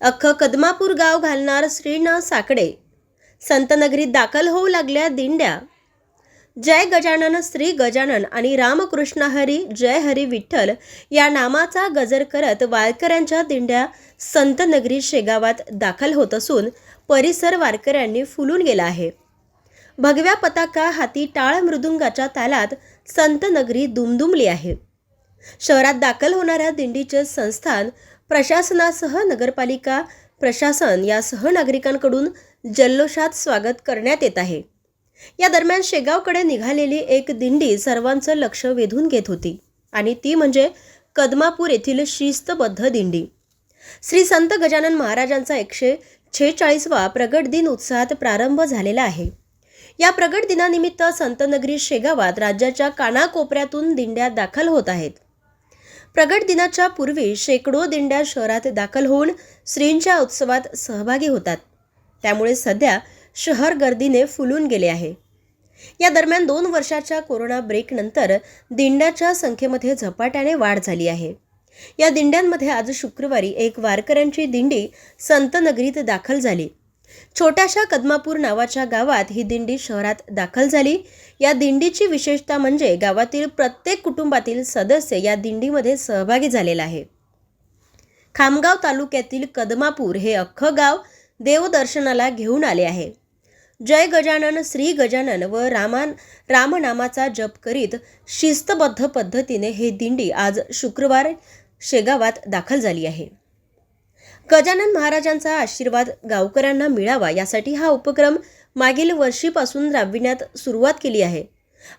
अख्खं कदमापूर गाव घालणार श्रीनाथ साकडे. संतनगरीत दाखल होऊ लागल्या दिंड्या. जय गजानन श्री गजानन आणि रामकृष्ण हरी जय हरी विठ्ठल या नामाचा गजर करत वारकऱ्यांच्या दिंड्या संतनगरी शेगावात दाखल होत असून परिसर वारकऱ्यांनी फुलून गेला आहे. भगव्या पताका हाती टाळ मृदुंगाच्या तालात संतनगरी दुमदुमली आहे. शहरात दाखल होणाऱ्या दिंडीचे संस्थान प्रशासनासह नगरपालिका प्रशासन यासह नागरिकांकडून जल्लोषात स्वागत करण्यात येत आहे. या दरम्यान शेगावकडे निघालेली एक दिंडी सर्वांचं लक्ष वेधून घेत होती आणि ती म्हणजे कदमापूर येथील शिस्तबद्ध दिंडी. श्री संत गजानन महाराजांचा एकशे छेचाळीसवा प्रगट दिन उत्साहात प्रारंभ झालेला आहे. या प्रगट दिनानिमित्त संतनगरी शेगावात राज्याच्या कानाकोपऱ्यातून दिंड्या दाखल होत आहेत. प्रगट दिनाच्या पूर्वी शेकडो दिंड्या शहरात दाखल होऊन श्रींच्या उत्सवात सहभागी होतात. त्यामुळे सध्या शहर गर्दीने फुलून गेले आहे. या दरम्यान दोन वर्षाच्या कोरोना ब्रेकनंतर दिंड्याच्या संख्येमध्ये झपाट्याने वाढ झाली आहे. या दिंड्यांमध्ये आज शुक्रवारी एक वारकऱ्यांची दिंडी संतनगरीत दाखल झाली. छोट्याशा कदमापूर नावाच्या गावात ही दिंडी शहरात दाखल झाली. या दिंडीची विशेषता म्हणजे गावातील प्रत्येक कुटुंबातील सदस्य या दिंडीमध्ये सहभागी झालेला आहे. खामगाव तालुक्यातील कदमापूर हे अख्खं गाव देवदर्शनाला घेऊन आले आहे. जय गजानन श्री गजानन व रामान रामनामाचा जप करीत शिस्तबद्ध पद्धतीने हे दिंडी आज शुक्रवार शेगावात दाखल झाली आहे. गजानन महाराजांचा आशीर्वाद गावकऱ्यांना मिळावा यासाठी हा उपक्रम मागील वर्षीपासून राबविण्यात सुरुवात केली आहे.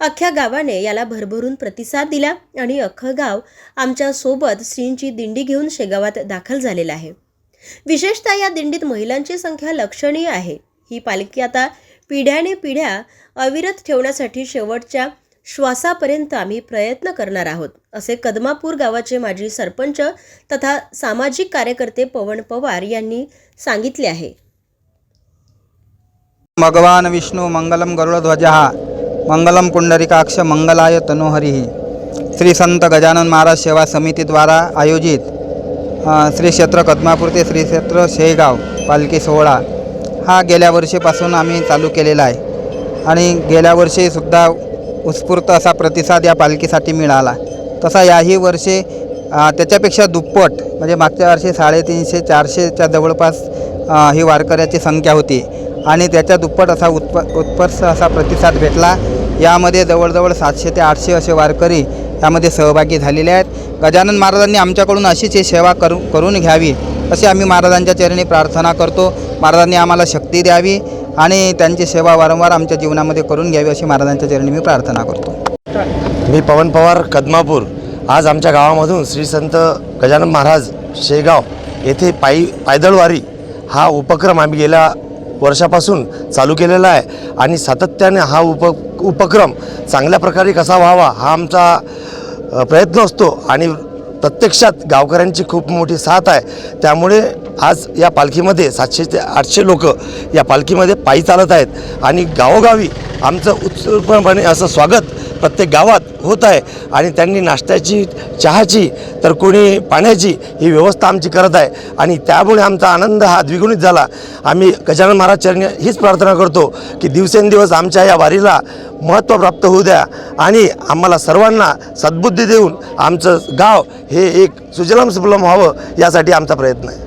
अख्ख्या गावाने याला भरभरून प्रतिसाद दिला आणि अख्खं गाव आमच्यासोबत श्रींची दिंडी घेऊन शेगावात दाखल झालेलं आहे. विशेषतः या दिंडीत महिलांची संख्या लक्षणीय आहे. ही पालखी आता पिढ्याने पिढ्या अविरत ठेवण्यासाठी शेवटच्या श्वासापर्यंत आम्ही प्रयत्न करणार आहोत असे कदमापूर गावाचे माजी सरपंच तथा सामाजिक कार्यकर्ते पवन पवार यांनी सांगितले आहे. भगवान विष्णू मंगलम गरुडध्वज मंगलम पुंडरिकाक्ष मंगलाय तनोहरी। श्री संत गजानन महाराज सेवा समितीद्वारा आयोजित श्री क्षेत्र कदमापूर ते श्री क्षेत्र शेगाव पालखी सोहळा हा गेल्या वर्षीपासून आम्ही चालू केलेला आहे. आणि गेल्या वर्षीसुद्धा उत्स्फूर्त असा प्रतिसाद या पालखीसाठी मिळाला. तसा याही वर्षी त्याच्यापेक्षा दुप्पट म्हणजे मागच्या वर्षी साडेतीनशे चारशेच्या जवळपास ही वारकऱ्याची संख्या होती. आणि त्याच्या दुप्पट असा उत्प उत्पर्ष असा प्रतिसाद भेटला. यामध्ये जवळजवळ सातशे ते आठशे असे वारकरी यामध्ये सहभागी झालेले आहेत. गजानन महाराजांनी आमच्याकडून अशीच ही सेवा करू करून घ्यावी अशी आम्ही महाराजांच्या चरणी प्रार्थना करतो. महाराजांनी आम्हाला शक्ती द्यावी. आणि त्यांची सेवा वारंवार आमच्या जीवनामध्ये करून घ्यावी अशी महाराजांच्या चरणी मी प्रार्थना करतो. मी पवन पवार कदमापूर. आज आमच्या गावामधून श्री संत गजानन महाराज शेगाव येथे पायी पायदळवारी हा उपक्रम आम्ही गेल्या वर्षापासून चालू केलेला आहे आणि सातत्याने हा उप उपक्रम चांगल्या प्रकारे कसा व्हावा हा आमचा प्रयत्न असतो आणि प्रत्यक्षात गावकऱ्यांची खूप मोठी साथ आहे. त्यामुळे आज या पालखीमध्ये सातशे ते आठशे लोक या पालखीमध्ये पायी चालत आहेत. आणि गावोगावी आमचं उत्सुकपणे असं स्वागत प्रत्येक गावात होत आहे. आणि त्यांनी नाश्त्याची चहाची तर कोणी पाण्याची ही व्यवस्था आमची करत आहे. आणि त्यामुळे आमचा आनंद हा द्विगुणित झाला. आम्ही गजानन महाराज चरणी हीच प्रार्थना करतो की दिवसेंदिवस आमच्या या वारीला महत्त्व प्राप्त होऊ द्या. आणि आम्हाला सर्वांना सद्बुद्धी देऊन आमचं गाव हे एक सुजलम सुफलम व्हावं यासाठी आमचा प्रयत्न आहे.